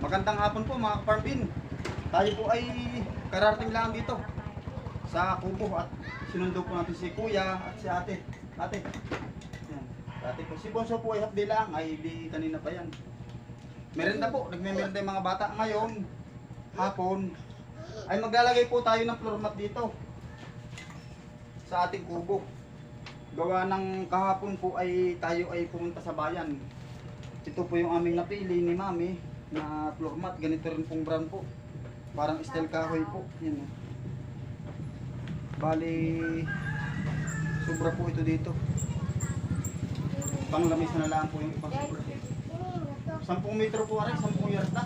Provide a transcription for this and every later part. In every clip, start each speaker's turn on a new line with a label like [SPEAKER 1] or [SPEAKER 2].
[SPEAKER 1] Magandang hapon po mga kaparpin. Tayo po ay kararating lang dito sa Kubo at sinundo po natin si Kuya at si Ate. Ate. Yan. Ate po. Si Bonso po ay hapdi lang. Ay di kanina pa yan. Merenda po. Nagmemerenda yung mga bata. Ngayon, hapon, ay maglalagay po tayo ng floor mat dito sa ating kubo. Gawa ng kahapon po ay tayo ay pumunta sa bayan. Ito po yung aming napili ni Mami na floor mat. Ganito rin pong brand po. Parang style kahoy po. Yan. oh. Bali, sobra po ito dito. Panglamis na lang po yung ibang sobra. 10 metro po aray, 10 yarda.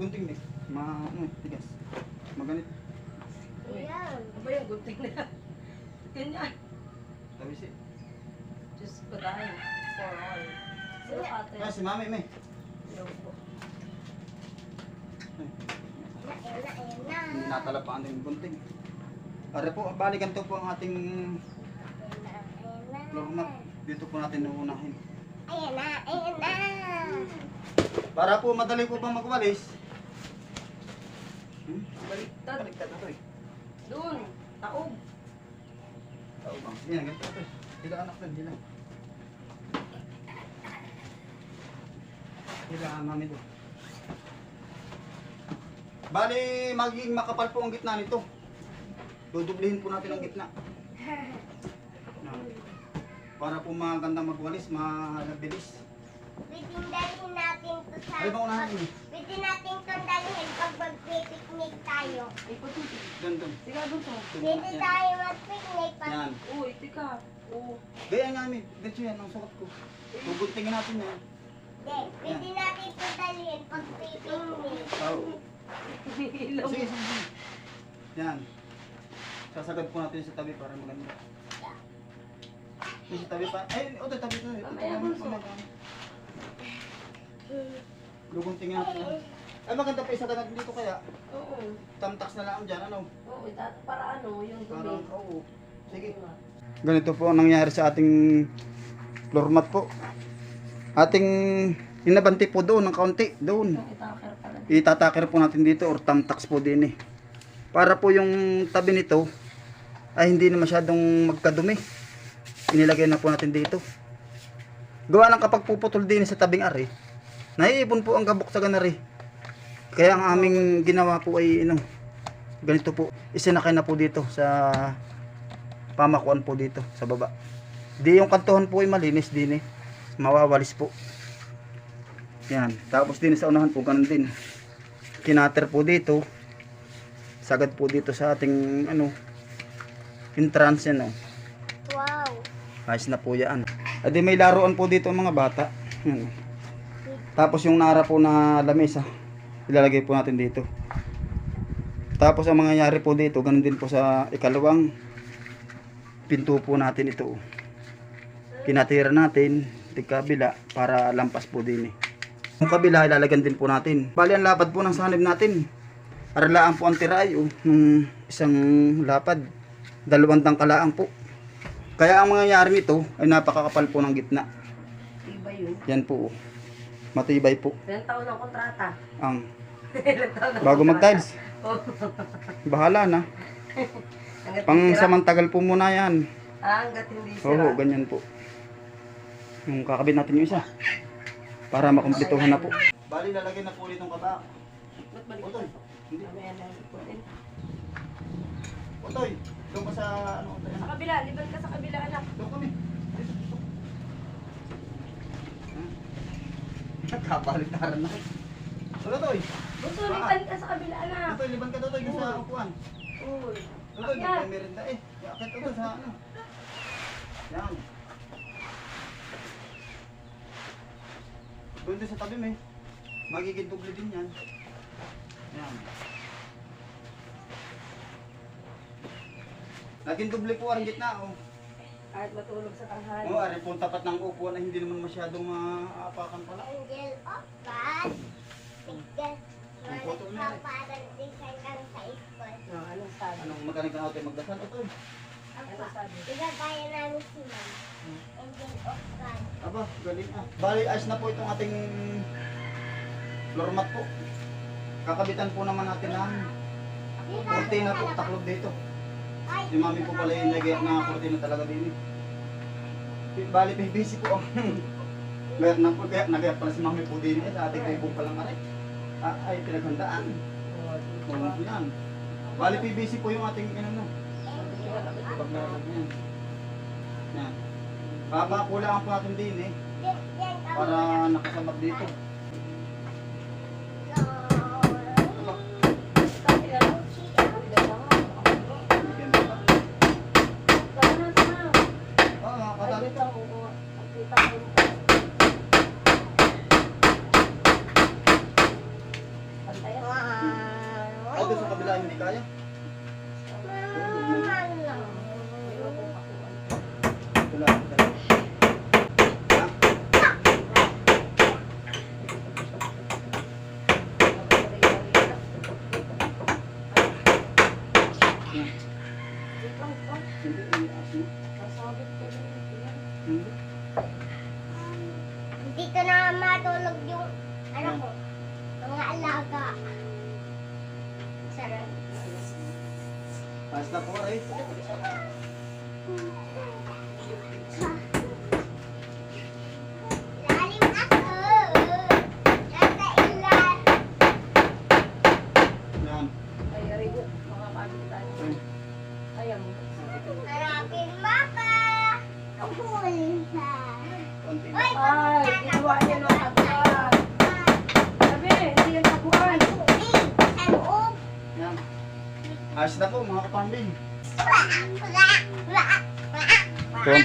[SPEAKER 1] Gunting din. Ma, ano, eh, tigas. Maganit.
[SPEAKER 2] Ayan. Ano ba yung gunting na? Ganyan.
[SPEAKER 1] Tabi si.
[SPEAKER 2] Dahil. For all. Sino ate?
[SPEAKER 1] Ah, si Mami, me.
[SPEAKER 2] Hello po.
[SPEAKER 1] Natalapaan din yung gunting. Are po, bali ganito po ang ating floor mat. Dito po natin uunahin.
[SPEAKER 3] Ayan na, ayan na.
[SPEAKER 1] Para po madali po bang magwalis. Hmm?
[SPEAKER 2] Baliktad.
[SPEAKER 1] Baliktad na to eh.
[SPEAKER 2] Doon. Taob.
[SPEAKER 1] Tao bang? Yan, ganito to eh. Hila anak lang, hila. Hila ang mami doon. Bali, magiging makapal po ang gitna nito. Dudublihin po natin ang gitna. Para po maganda magwalis, mabilis.
[SPEAKER 3] Pwede dalhin natin to sa...
[SPEAKER 1] Ay, bang unahan niyo?
[SPEAKER 3] Pwede natin to dalhin pag mag-picnic tayo.
[SPEAKER 2] Ikot mo.
[SPEAKER 1] Doon, doon.
[SPEAKER 2] Doon to.
[SPEAKER 3] Pwede tayo mag-picnic pag...
[SPEAKER 1] Yan.
[SPEAKER 2] Uy, tika. Oo.
[SPEAKER 1] Gaya nga, mi. Dito yan, ang sukat ko. Guguntingin natin yan.
[SPEAKER 3] Hindi, pwede natin to dalhin pag picnic.
[SPEAKER 1] Oo. Sige, sige, sige. Yan. Sasagad po natin sa tabi para maganda. Yung sa tabi pa. Ay, o, tabi to. Ito,
[SPEAKER 2] Mamaya,
[SPEAKER 1] mamaya,
[SPEAKER 2] bunso.
[SPEAKER 1] mamaya. Guguntingin natin. yan. Ay, maganda pa isagad natin dito kaya.
[SPEAKER 2] Oo.
[SPEAKER 1] Tamtax na lang dyan, ano?
[SPEAKER 2] Oo, ita- para ano, yung
[SPEAKER 1] Para,
[SPEAKER 2] tubig.
[SPEAKER 1] oo. Sige. Ganito po ang nangyari sa ating floor mat po. Ating inabanti po doon ng kaunti. Doon. Itatakir po natin dito or tamtax po din eh. Para po yung tabi nito ay hindi na masyadong magkadumi. Inilagay na po natin dito. Gawa ng kapag puputol din sa tabing ari, naiipon po ang gabok sa ganari. Kaya ang aming ginawa po ay ano, ganito po, isinakay na po dito sa pamakuan po dito sa baba. Di yung kantuhan po ay malinis din eh. Mawawalis po. Yan. Tapos din sa unahan po ganun din. Kinater po dito. Sagad po dito sa ating ano entrance yan oh.
[SPEAKER 3] Wow.
[SPEAKER 1] Ayos na po yan. Adi may laruan po dito mga bata. Yan. Tapos yung nara po na lamesa, ilalagay po natin dito. Tapos ang mangyayari po dito, ganun din po sa ikalawang pinto po natin ito. Pinatira natin, tigkabila, para lampas po din eh. Yung kabila, ilalagyan din po natin. Bali ang lapad po ng sanib natin. Aralaan po ang tiraay, oh, ng isang lapad. Dalawang tangkalaan po. Kaya ang mangyayari nito ay napakakapal po ng gitna.
[SPEAKER 2] Iba yun.
[SPEAKER 1] Yan po. oh. Matibay po.
[SPEAKER 2] Ilang taon ng kontrata?
[SPEAKER 1] Ang
[SPEAKER 2] Ilang taon ng
[SPEAKER 1] bago mag-tiles.
[SPEAKER 2] Oo.
[SPEAKER 1] Bahala na. Pang samantagal po muna yan.
[SPEAKER 2] Ah, hanggat hindi
[SPEAKER 1] Oo,
[SPEAKER 2] sira.
[SPEAKER 1] ganyan po. Yung kakabit natin yung isa. Para makumplituhan na po. Bali, lalagyan na po ulit ng kaba.
[SPEAKER 2] Ba't balik
[SPEAKER 1] Otoy, hindi.
[SPEAKER 2] Na.
[SPEAKER 1] Otoy, doon ka sa ano, Otoy,
[SPEAKER 2] Sa kabila, liban ka sa kabila anak.
[SPEAKER 1] Doon kami. Nagkapaliktaran na. Ano Toy?
[SPEAKER 2] Gusto,
[SPEAKER 1] Ah.
[SPEAKER 2] liban ka sa kabila anak.
[SPEAKER 1] Toy, liban ka doon sa upuan.
[SPEAKER 2] Uy.
[SPEAKER 1] Toy,
[SPEAKER 2] Akyat.
[SPEAKER 1] may merenda eh. Yakit ito sa ano. Yan. Doon din sa tabi may. Magiging doble din yan. Yan. Naging doble po ang gitna oh.
[SPEAKER 2] Kahit matulog sa tanghali.
[SPEAKER 1] Oo, ari po tapat ng upuan na hindi naman masyadong maapakan pala.
[SPEAKER 3] Angel of God. Tignan.
[SPEAKER 1] Ang photo na
[SPEAKER 3] Walang
[SPEAKER 1] eh.
[SPEAKER 3] parang design lang sa school.
[SPEAKER 2] No, anong sabi?
[SPEAKER 1] Anong magaling ka natin magdasal ito?
[SPEAKER 2] Ano sabi?
[SPEAKER 3] Tignan tayo namin si Ma'am.
[SPEAKER 1] Aba, galing ah. Bali, ayos na po itong ating floor mat po. Kakabitan po naman natin ng kurtina po, taklob dito. Si mami po pala yung nagayak na kurtina talaga din eh. Bali, busy po ang gayak na po, gayak nagayak pala si mami po din eh. Sa ating kubo pa lang aray. Ah, ay, pinaghandaan. Oo, yan. Bali, PVC po yung ating ano Pag yan. Yan. Papakulaan po natin din eh. Para nakasabak dito. Ayos na po,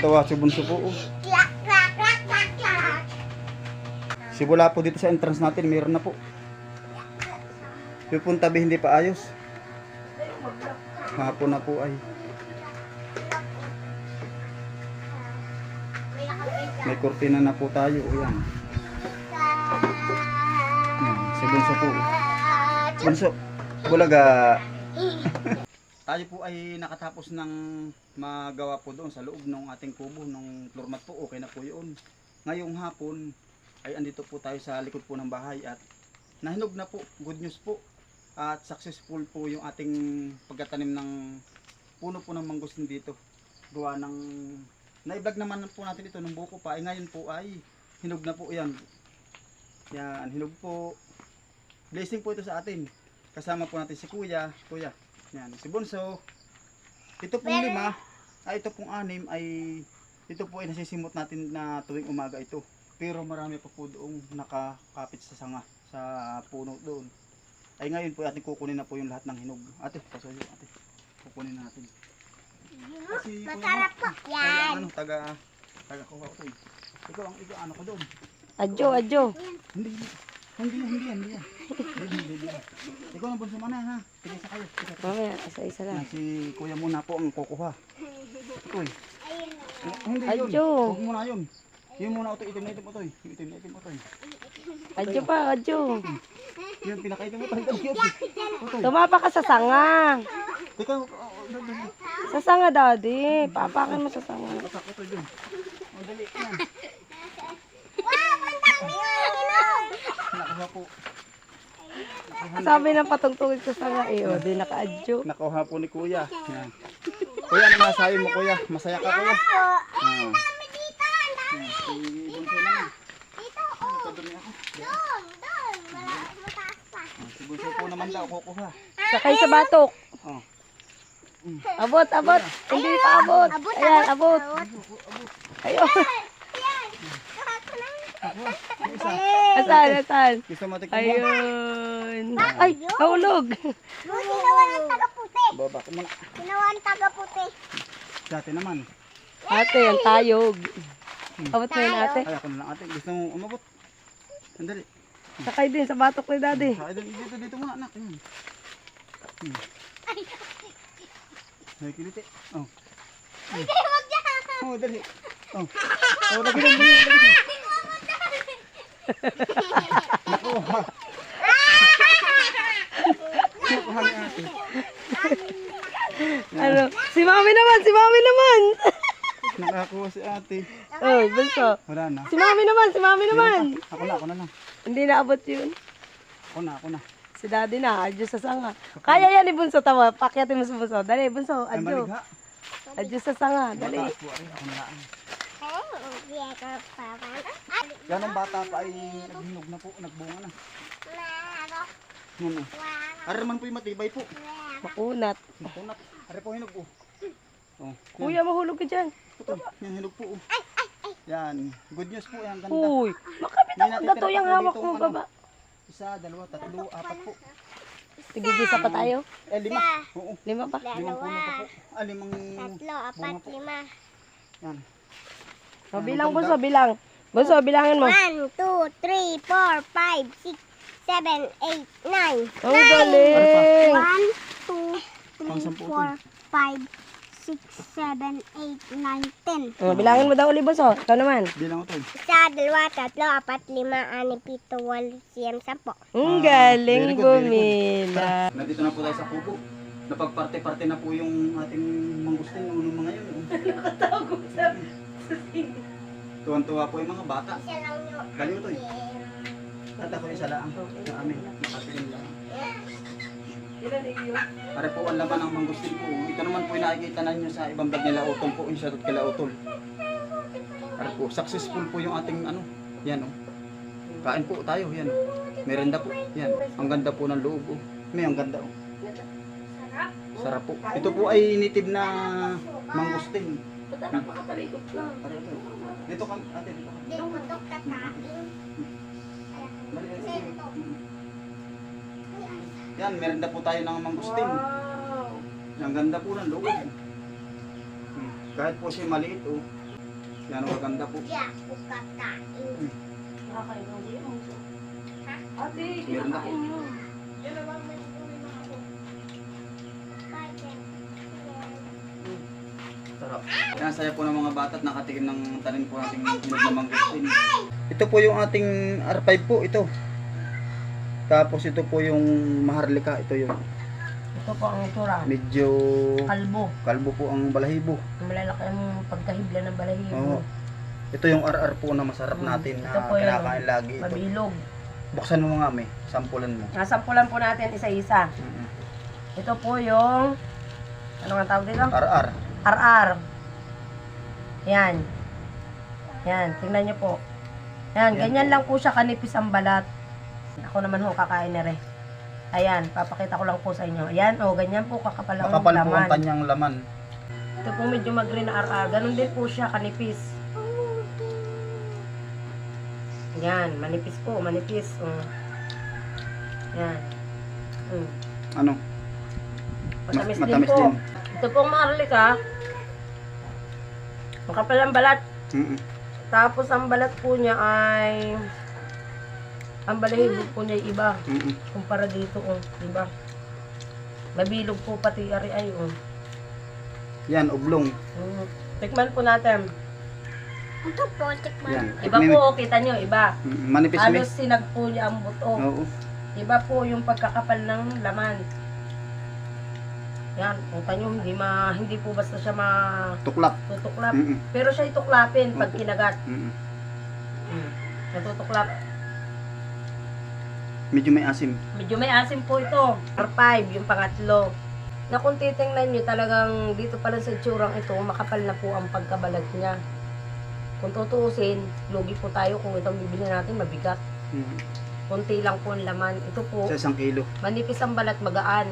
[SPEAKER 1] Tuwan-tuwa si Bunso po. oh. Po dito sa entrance natin, meron na po. Yung pong tabi hindi pa ayos. Hapon na po ay.
[SPEAKER 3] May
[SPEAKER 1] kurtina na po tayo. O yan. Yan, Si Bunso po. Bunso, bulaga. tayo po ay nakatapos ng magawa po doon sa loob ng ating kubo, ng floor mat po. Okay na po yun. Ngayong hapon ay andito po tayo sa likod po ng bahay at nahinog na po. Good news po. At successful po yung ating pagkatanim ng puno po ng mangustin dito. Gawa ng na-vlog naman po natin ito nung buko pa. Ay ngayon po ay hinog na po yan. Yan, hinog po. Blessing po ito sa atin. Kasama po natin si Kuya. Kuya, yan. Si Bunso. Ito pong
[SPEAKER 3] Meron-
[SPEAKER 1] lima, ay ito pong anim ay ito po ay nasisimot natin na tuwing umaga ito. Pero marami pa po doong nakakapit sa sanga sa puno doon. Ay ngayon po ating kukunin na po yung lahat ng hinog. Ate, pasuyo ate. Kukunin natin. Kasi mo,
[SPEAKER 3] Masarap po
[SPEAKER 1] taga
[SPEAKER 3] yan.
[SPEAKER 1] ano, taga taga kuha ko to. eh. Ikaw ang ikaw ano ko doon.
[SPEAKER 4] Adjo, adjo.
[SPEAKER 1] Hindi, hindi. Hindi, hindi, hindi. Hindi, hindi. Ikaw ang bunso mana ha. Sige sa kayo.
[SPEAKER 4] Mamaya, isa-isa lang.
[SPEAKER 1] Yan, si kuya muna po ang kukuha.
[SPEAKER 3] Na.
[SPEAKER 1] Eh, Hindi yun.
[SPEAKER 4] Adyo.
[SPEAKER 1] Huwag muna yun. Yun muna ito, itim na itim ito. Itim na itim ito.
[SPEAKER 4] Adjo pa, adjo.
[SPEAKER 1] Yun, pinakaitim ito. Ito. Ito.
[SPEAKER 4] Tumapa ka sa sanga.
[SPEAKER 1] Ikaw, oh, oh, dali.
[SPEAKER 4] Sa sanga, daddy. Papakan mo sa sanga.
[SPEAKER 1] Pasak ito dyan. Oh, dali. Yan.
[SPEAKER 3] Wow, ang dami nga inom.
[SPEAKER 1] Nakakuha po.
[SPEAKER 4] Sabi ng patungtungin sa sanga eh. O, di naka-adjo.
[SPEAKER 1] Nakuha po ni kuya. Yan. Kuya, ano masabi mo kuya? Masaya ka kuya?
[SPEAKER 3] Po.
[SPEAKER 1] Ah.
[SPEAKER 3] Dito. Ang dami.
[SPEAKER 1] Si bunso naman.
[SPEAKER 3] Dito, oh.
[SPEAKER 1] Padumi ako.
[SPEAKER 3] Doon, doon. Wala, mataas pa.
[SPEAKER 1] Ah, Si bunso po naman daw, kukuha.
[SPEAKER 4] Sakay sa batok.
[SPEAKER 1] Oh.
[SPEAKER 4] Abot, abot. Hindi pa abot.
[SPEAKER 3] Abot,
[SPEAKER 4] Ayan,
[SPEAKER 3] abot.
[SPEAKER 4] Ayun.
[SPEAKER 3] Ayan. Kahapon lang.
[SPEAKER 1] Yung isa.
[SPEAKER 4] Asan, asan?
[SPEAKER 1] Gusto mo tikman mo?
[SPEAKER 4] Ayun. Ay, nahulog.
[SPEAKER 3] Doon, ginawa ng taga-puti.
[SPEAKER 1] Baba ko muna.
[SPEAKER 3] Ginawa ng taga-puti.
[SPEAKER 1] Dati naman.
[SPEAKER 4] Ate, ang tayog. Abot mo yun, ate.
[SPEAKER 1] Ay, ako na lang ate. Gusto mo umabot? Sandali.
[SPEAKER 4] Sakay din sa batok ni daddy.
[SPEAKER 1] Sa dito, dito, dito muna anak. Hmm. Ay, kiliti. Oh.
[SPEAKER 3] Hindi, wag dyan.
[SPEAKER 1] Oh, dali. Oh. Oh, lagi din. Lagi din. Nakuha. Nakuha ni ate.
[SPEAKER 4] Ano? Si mami naman, si mami naman.
[SPEAKER 1] Nakakuha si ate.
[SPEAKER 4] Oy, bunso.
[SPEAKER 1] Wala na.
[SPEAKER 4] Si mami naman, si mami naman.
[SPEAKER 1] Ako na, ako na lang.
[SPEAKER 4] Hindi naabot yun.
[SPEAKER 1] Ako na, ako na.
[SPEAKER 4] Si daddy na, adyo sa sanga. Kaya yan ni Bunso, tawa. Pakyatin mo sa Bunso. Dali, Bunso, adyo. Adyo sa sanga, dali.
[SPEAKER 1] Ako na lang.
[SPEAKER 3] Ay, hindi ako pa.
[SPEAKER 1] Yan ang bata pa ay naghinog na po, nagbunga na. Yan o. Ari man po yung matibay po.
[SPEAKER 4] Makunat.
[SPEAKER 1] Makunat. Ari po hinog po. Oh.
[SPEAKER 4] Kuya, mahulog ka dyan.
[SPEAKER 1] Ito, yan hinog po. oh. Yan. Good news po yan. Ganda.
[SPEAKER 4] Uy, makapit ako gato yung hawak mong
[SPEAKER 1] ano.
[SPEAKER 4] baba.
[SPEAKER 1] Isa, dalawa, tatlo, apat po.
[SPEAKER 4] Tigigisa pa tayo.
[SPEAKER 1] Eh, lima. Oo.
[SPEAKER 4] Lima pa.
[SPEAKER 1] Po. Ah, limang...
[SPEAKER 3] Tatlo, apat, lima.
[SPEAKER 1] Yan.
[SPEAKER 4] O, bilang Bunso, bilang. Bunso, bilangin mo.
[SPEAKER 3] One, two, three, four, five, six, seven, eight, nine.
[SPEAKER 4] Ang galing.
[SPEAKER 3] One, two,
[SPEAKER 1] Pang
[SPEAKER 3] three,
[SPEAKER 1] sampu
[SPEAKER 3] four, five, six, seven, eight, nine, ten.
[SPEAKER 4] O, bilangin mo daw ulit, Bunso. Ikaw naman.
[SPEAKER 1] Bilang ko to.
[SPEAKER 3] Isa, dalawa, tatlo, apat, lima, anim, pito, walo, siyam, sampo.
[SPEAKER 4] Ang
[SPEAKER 1] Ah,
[SPEAKER 4] galing bumila.
[SPEAKER 1] Nandito na po tayo sa kubo. Napagparte-parte na po yung ating mangustin nung mga yun. Tuwan-tuwa po yung mga bata.
[SPEAKER 3] Isa lang yun.
[SPEAKER 1] Galing to eh. At ako isa lang. Sa amin. Nakatirin lang. Pare po ang laman ng mangustin po. Ito naman po yung nakikita na nyo sa ibang vlog nila Utol po. Yung shoutout kila Utol. Pare po, successful po yung ating ano. Yan oh. Kain po tayo. Yan. Merenda po. Yan. Ang ganda po ng loob oh. May ang ganda oh. Sarap po. Ito po ay native na mangustin. Pare ito. Dito ka, ate. Dito ka.
[SPEAKER 3] Dito ko ito kakain.
[SPEAKER 1] Ate. Yan, merenda po tayo ng mangustin. Ang ganda po ng loob. Hmm. Kahit po siya maliit, oh. Yan, ang ganda po.
[SPEAKER 3] Diyan ko kakain.
[SPEAKER 4] Ate,
[SPEAKER 1] Meron na po. Sarap. Yan, saya po ng mga bata at nakatikim ng tanim po nating hinog na mangustin. Ito po yung ating R5 po, ito. Tapos ito po yung maharlika, ito yung
[SPEAKER 4] Ito po ang tura.
[SPEAKER 1] medyo
[SPEAKER 4] Kalbo.
[SPEAKER 1] kalbo po ang balahibo.
[SPEAKER 4] Malalaki ang pagkahibla ng balahibo.
[SPEAKER 1] Oo. Ito yung RR po na masarap
[SPEAKER 4] Mm,
[SPEAKER 1] natin
[SPEAKER 4] ito
[SPEAKER 1] na
[SPEAKER 4] po yun.
[SPEAKER 1] kinakain lagi ito.
[SPEAKER 4] Mabilog.
[SPEAKER 1] Buksan mo nga may, sampulan mo.
[SPEAKER 4] Nasampulan po natin isa-isa.
[SPEAKER 1] Mm-mm.
[SPEAKER 4] Ito po yung, ano nga tawag dito?
[SPEAKER 1] RR.
[SPEAKER 4] RR. Yan. Yan, tingnan nyo po. Yan,
[SPEAKER 1] Yan
[SPEAKER 4] ganyan
[SPEAKER 1] po.
[SPEAKER 4] lang po siya kanipis ang balat. Ako naman ho kakain na rin. Ayan, papakita ko lang po sa inyo. Ayan, oh, ganyan po kakapal ang
[SPEAKER 1] Makapal po ang
[SPEAKER 4] laman.
[SPEAKER 1] kanyang laman.
[SPEAKER 4] Ito po medyo mag-green na. Ganun din po siya, kanipis. Yan, manipis po, manipis. Mm. Yan. Mm.
[SPEAKER 1] Ano?
[SPEAKER 4] Matamis,
[SPEAKER 1] Ma- matamis
[SPEAKER 4] din po.
[SPEAKER 1] din.
[SPEAKER 4] Ito pong maharlika. Makapal ang balat.
[SPEAKER 1] Mm-mm.
[SPEAKER 4] Tapos ang balat po niya ay ang balahibo po niya ay iba
[SPEAKER 1] Mm-mm.
[SPEAKER 4] kumpara dito oh, iba. Mabilog po pati ari ay oh.
[SPEAKER 1] Yan, oblong.
[SPEAKER 4] Mm. Tikman po natin.
[SPEAKER 3] Ito po, tikman.
[SPEAKER 4] Iba po, oh, kita nyo, iba.
[SPEAKER 1] Mm, Manipis mi.
[SPEAKER 4] Halos sinag po niya ang buto.
[SPEAKER 1] Oo.
[SPEAKER 4] Iba po yung pagkakapal ng laman. Yan, kita nyo, hindi, ma, hindi po basta siya
[SPEAKER 1] Tuklap.
[SPEAKER 4] matutuklap.
[SPEAKER 1] Mm-mm.
[SPEAKER 4] Pero siya ituklapin pag kinagat.
[SPEAKER 1] Mm-mm.
[SPEAKER 4] Mm. Natutuklap.
[SPEAKER 1] Medyo may asim.
[SPEAKER 4] Medyo may asim po ito. R5, yung pangatlo. Na kung titingnan nyo, talagang dito pala sa tsurang ito, makapal na po ang pagkabalat niya. Kung tutuusin, lugi po tayo kung itong bibili natin, mabigat.
[SPEAKER 1] Mm.
[SPEAKER 4] Kunti lang po ang laman. Ito po,
[SPEAKER 1] Sa isang kilo.
[SPEAKER 4] manipis ang balat, magaan.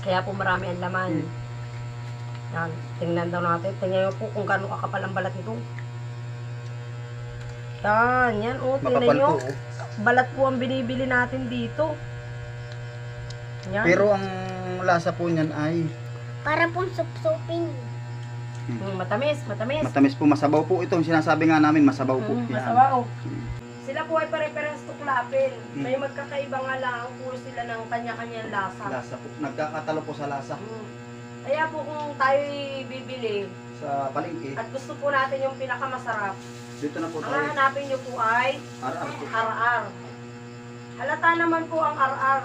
[SPEAKER 4] Kaya po marami ang laman.
[SPEAKER 1] Hmm.
[SPEAKER 4] Yan, tingnan daw natin. Tingnan nyo po kung gaano kakapal ang balat nito. Yan, yan. O, tingnan
[SPEAKER 1] Makapal
[SPEAKER 4] nyo.
[SPEAKER 1] po. oh.
[SPEAKER 4] Balat po ang binibili natin dito. Yan.
[SPEAKER 1] Pero ang lasa po niyan ay
[SPEAKER 3] Para pong sup-supin.
[SPEAKER 4] Mm, matamis, matamis.
[SPEAKER 1] matamis po, masabaw po. Ito sinasabi nga namin, masabaw po.
[SPEAKER 4] Mm,
[SPEAKER 1] Yan.
[SPEAKER 4] masabaw. Sila po ay pare-parehas tuklapin.
[SPEAKER 1] Mm.
[SPEAKER 4] May magkakaiba nga lang po sila ng kanya-kanyang lasa.
[SPEAKER 1] Lasa po. Nagkakatalo po sa lasa.
[SPEAKER 4] Mm. Kaya po kung tayo bibili
[SPEAKER 1] Sa palengke,
[SPEAKER 4] at gusto po natin yung pinakamasarap,
[SPEAKER 1] dito na po
[SPEAKER 4] ang
[SPEAKER 1] tayo.
[SPEAKER 4] hahanapin nyo po ay
[SPEAKER 1] RR po.
[SPEAKER 4] RR. Halata naman po ang RR.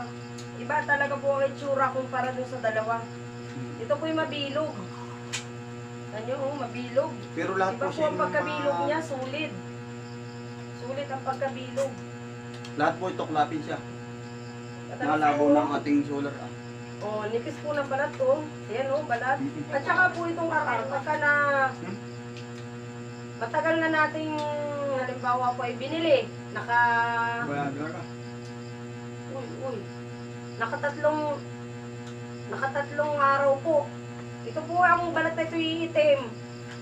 [SPEAKER 4] Iba talaga po ang itsura kumpara dun sa dalawa.
[SPEAKER 1] Mm.
[SPEAKER 4] Ito po yung mabilog. Ano mabilog.
[SPEAKER 1] Pero lahat
[SPEAKER 4] Iba
[SPEAKER 1] po
[SPEAKER 4] po ang pagkabilog niya, sulit. Sulit ang pagkabilog.
[SPEAKER 1] Lahat po ito klapin siya.
[SPEAKER 4] Po.
[SPEAKER 1] ng ating solar. Ah.
[SPEAKER 4] Oh, nipis po ng balat to. Ayan oh, balat. At saka po itong aral, pagka na
[SPEAKER 1] Hmm?
[SPEAKER 4] matagal na nating halimbawa po ay binili, naka
[SPEAKER 1] ka.
[SPEAKER 4] uy, uy, nakatatlong nakatatlong araw po. Ito po ang balat na ito iitim.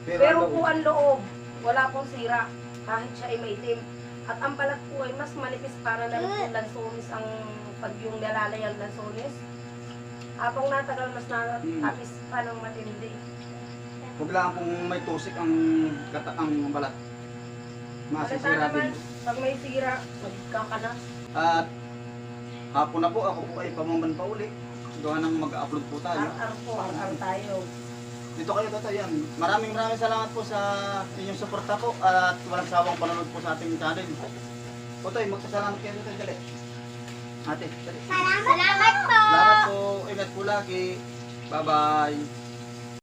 [SPEAKER 1] Pero,
[SPEAKER 4] Pero po ang loob, wala pong sira. Kahit siya ay maitim. At ang balat po ay mas manipis para lang po lansones ang pag yung nalalay ang lansones. Habang natagal mas natapis pa ng matindi.
[SPEAKER 1] Huwag lang kung may tusik ang kata ang balat.
[SPEAKER 4] Malata
[SPEAKER 1] Masisira
[SPEAKER 4] naman,
[SPEAKER 1] din.
[SPEAKER 4] pag may sira, magkakanas.
[SPEAKER 1] At hapon na po, ako po ay pamamban pa uli. Gawa ng mag-upload po tayo.
[SPEAKER 4] Ar-ar po, ar-ar tayo.
[SPEAKER 1] Dito kayo tata yan. Maraming maraming salamat po sa inyong suporta po at walang sawang panonood po sa ating channel. Otoy, magpasalamat kayo dito, dali. Ate, dali.
[SPEAKER 3] Salamat, Salamat po.
[SPEAKER 1] Salamat po. Ingat po lagi. Bye-bye.